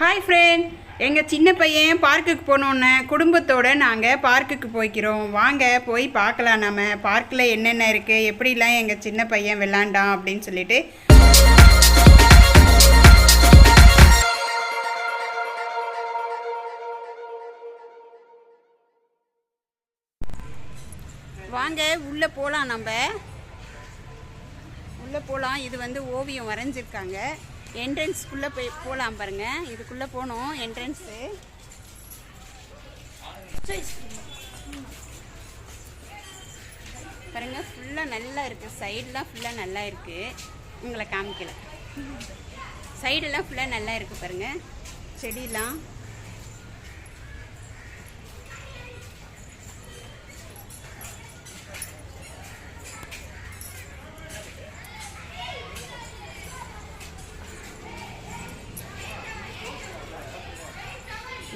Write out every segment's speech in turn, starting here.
Hi friend எங்கள் சின்ன பையன் பார்க்குக்கு போனோன்னே குடும்பத்தோடு நாங்கள் பார்க்குக்கு போய்க்கிறோம். வாங்க போய் பார்க்கலாம் நம்ம பார்க்கில் என்னென்ன இருக்குது எப்படிலாம் எங்கள் சின்ன பையன் விளாண்டான் அப்படின்னு சொல்லிட்டு. வாங்க உள்ளே போகலாம் நம்ம. உள்ளே போகலாம் இது வந்து ஓவியம் வரைஞ்சிருக்காங்க. என்ட்ரன்ஸ்க்குள்ளே போய் போகலாம் பாருங்க. இதுக்குள்ளே போனோம் என்ட்ரன்ஸு பாருங்க ஃபுல்லாக நல்லா இருக்குது சைடெலாம் ஃபுல்லாக நல்லா இருக்குது உங்களை காமிக்கல. சைடெல்லாம் ஃபுல்லாக நல்லா இருக்குது பாருங்கள் செடியெலாம்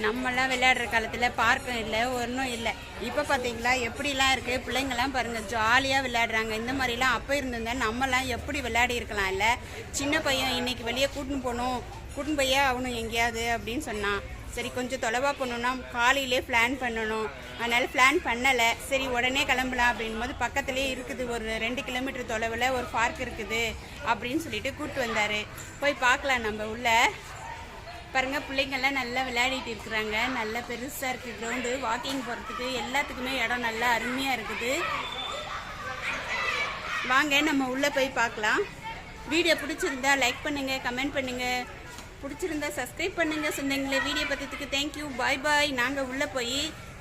நம்மலாம் விளையாடுற காலத்தில் பார்க்கும் இல்லை ஒன்றும் இல்லை. இப்போ பார்த்தீங்களா எப்படிலாம் இருக்குது பிள்ளைங்கள்லாம் பாருங்கள் ஜாலியாக விளையாடுறாங்க. இந்த மாதிரிலாம் அப்போ இருந்திருந்தா நம்மலாம் எப்படி விளையாடி இருக்கலாம் இல்லை? சின்ன பையன் இன்னைக்கு வெளியே கூட்டின்னு போகணும் கூட்டின்னு போயே அவனும் எங்கேயாவது அப்படின்னு சொன்னான். சரி கொஞ்சம் தொலைவாக போகணுன்னா காலையிலே பிளான் பண்ணணும். அதனால் பிளான் பண்ணலை. சரி உடனே கிளம்பலாம் அப்படின் போது பக்கத்துலேயே இருக்குது. ஒரு ரெண்டு கிலோமீட்டர் தொலைவில் ஒரு பார்க் இருக்குது அப்படின்னு சொல்லிட்டு கூப்பிட்டு வந்தார். போய் பார்க்கலாம் நம்ம உள்ள. பாருங்க பிள்ளைங்கள்லாம் நல்லா விளையாடிட்டு இருக்கிறாங்க. நல்லா பெருசாக இருக்குது கிரவுண்டு வாக்கிங் போகிறதுக்கு எல்லாத்துக்குமே இடம் நல்லா அருமையாக இருக்குது. வாங்க நம்ம உள்ளே போய் பார்க்கலாம். வீடியோ பிடிச்சிருந்தா லைக் பண்ணுங்கள் கமெண்ட் பண்ணுங்கள் பிடிச்சிருந்தா சப்ஸ்கிரைப் பண்ணுங்கள் சொந்தங்களே. வீடியோ பார்த்ததுக்கு தேங்க்யூ பாய் பாய் நாங்கள் உள்ளே போய்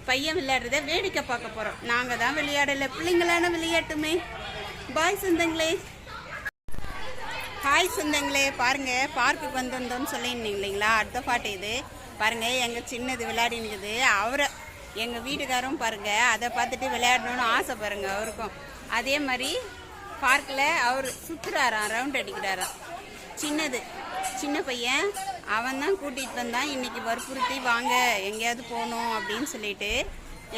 பையன் விளையாடுறத வேடிக்கை பார்க்க போகிறோம் நாங்கள் தான் விளையாடலை. பிள்ளைங்களான விளையாட்டுமே. பாய் சொந்தங்களே. ஹாய் சொந்தங்களே. பாருங்கள் பார்க்குக்கு வந்திருந்தோம்னு சொல்லியிருந்தீங்க இல்லைங்களா? அடுத்த பாட்டு இது. பாருங்கள் எங்கள் சின்னது விளையாடினுக்குது அவரை எங்கள் வீட்டுக்காரும் பாருங்கள் அதை பார்த்துட்டு விளையாடணும்னு ஆசை பாருங்க அவருக்கும். அதே மாதிரி பார்க்கில் அவர் சுற்றுறாராம் ரவுண்ட் அடிக்கிறாராம். சின்னது சின்ன பையன் அவன் தான் கூட்டிகிட்டு வந்தான். இன்றைக்கி வற்புறுத்தி வாங்க எங்கேயாவது போகணும் அப்படின்னு சொல்லிட்டு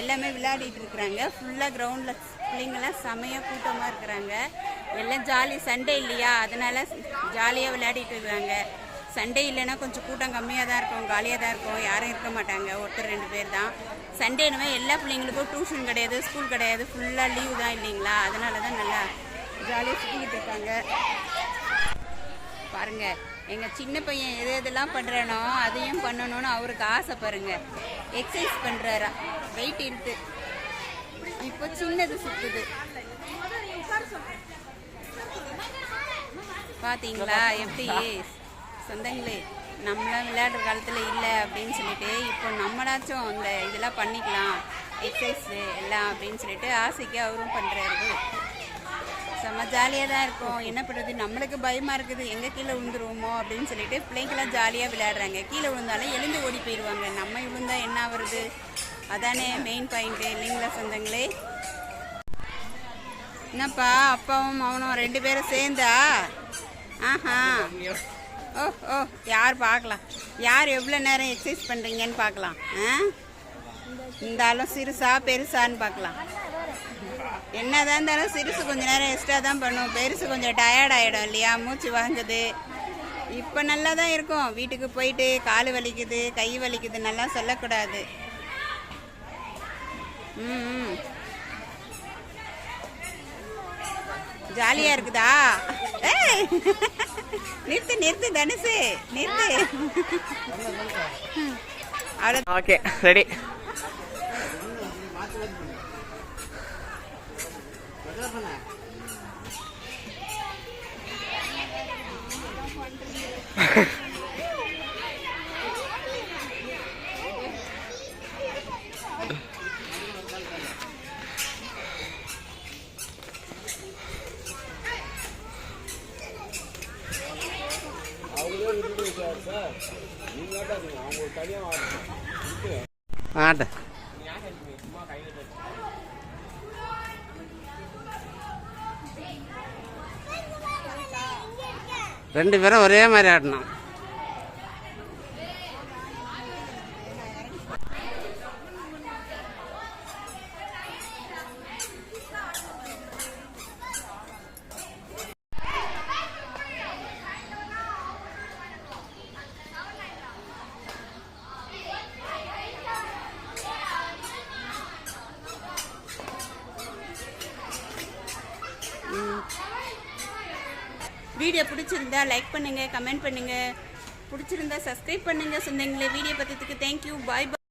எல்லாமே விளையாடிட்டு இருக்கிறாங்க. ஃபுல்லாக கிரவுண்டில் பிள்ளைங்களாம் செமையாக கூட்டமாக இருக்கிறாங்க. எல்லாம் ஜாலி சண்டே இல்லையா? அதனால ஜாலியாக விளையாடிட்டு இருக்காங்க. சண்டே இல்லைன்னா கொஞ்சம் கூட்டம் கம்மியாக தான் இருக்கும் காலியாக தான் இருக்கும். யாரும் இருக்க மாட்டாங்க ஒருத்தர் ரெண்டு பேர் தான். சண்டேனுமே எல்லா பிள்ளைங்களுக்கும் டியூஷன் கிடையாது ஸ்கூல் கிடையாது. ஃபுல்லாக லீவு தான் இல்லைங்களா? அதனால தான் நல்லா ஜாலியாக சுற்றிக்கிட்டு இருக்காங்க. பாருங்க எங்கள் சின்ன பையன் எது எதெல்லாம் பண்ணுறானோ அதையும் பண்ணணும்னு அவருக்கு ஆசை பாருங்கள் எக்ஸசைஸ் பண்ணுறாரா வெயிட் இழுத்து. இப்போ சின்னது சுற்றுது பார்த்தீங்களா எப்படி? சொந்தங்களே நம்மளாம் விளையாடுற காலத்தில் இல்லை அப்படின்னு சொல்லிட்டு இப்போ நம்மளாச்சும் அந்த இதெல்லாம் பண்ணிக்கலாம் எக்ஸசைஸு எல்லாம் அப்படின்னு சொல்லிட்டு ஆசைக்கு அவரும் பண்ணுறாரு செம்ம ஜாலியாக தான் இருக்கும். என்ன பண்ணுறது நம்மளுக்கு பயமாக இருக்குது. எங்கே கீழே விழுந்துருவோமோ அப்படின்னு சொல்லிட்டு பிள்ளைங்களாம் ஜாலியாக விளையாடுறாங்க. கீழே விழுந்தாலும் எழுந்து ஓடி போயிடுவாங்க நம்ம விழுந்தால் என்ன வருது அதானே மெயின் பாயிண்ட்டு இல்லைங்களா சொந்தங்களே? என்னப்பா அப்பாவும் அவனும் ரெண்டு பேரும் சேர்ந்தா? ஆஹா. ஓ ஓ யார் பார்க்கலாம்? யார் எவ்வளோ நேரம் எக்ஸசைஸ் பண்ணுறீங்கன்னு பார்க்கலாம். ஆ? இந்த ஆளும் சிறுசா பெருசான்னு பார்க்கலாம். என்னதான் இருந்தாலும் சிறுசு கொஞ்சம் நேரம் எக்ஸ்ட்ரா தான் பண்ணும். பெருசு கொஞ்சம் டயர்ட் ஆகிடும் இல்லையா? மூச்சு வாங்குது. இப்போ நல்லா தான் இருக்கும். வீட்டுக்கு போயிட்டு கால் வலிக்குது கை வலிக்குது நல்லா சொல்லக்கூடாது. ம் ம். ஜாலியா இருக்குதா? நிறுத்து நிறுத்து தனுசு. நிறுத்து. Okay ready. ஆட்ட. ரெண்டு பேரும் ஒரே மாதிரி ஆடணும். வீடியோ பிடிச்சிருந்தா லைக் பண்ணுங்கள் கமெண்ட் பண்ணுங்கள் பிடிச்சிருந்தா சப்ஸ்கிரைப் பண்ணுங்கள் சொந்தங்களே. வீடியோ பார்த்ததுக்கு தேங்க்யூ பாய் பாய்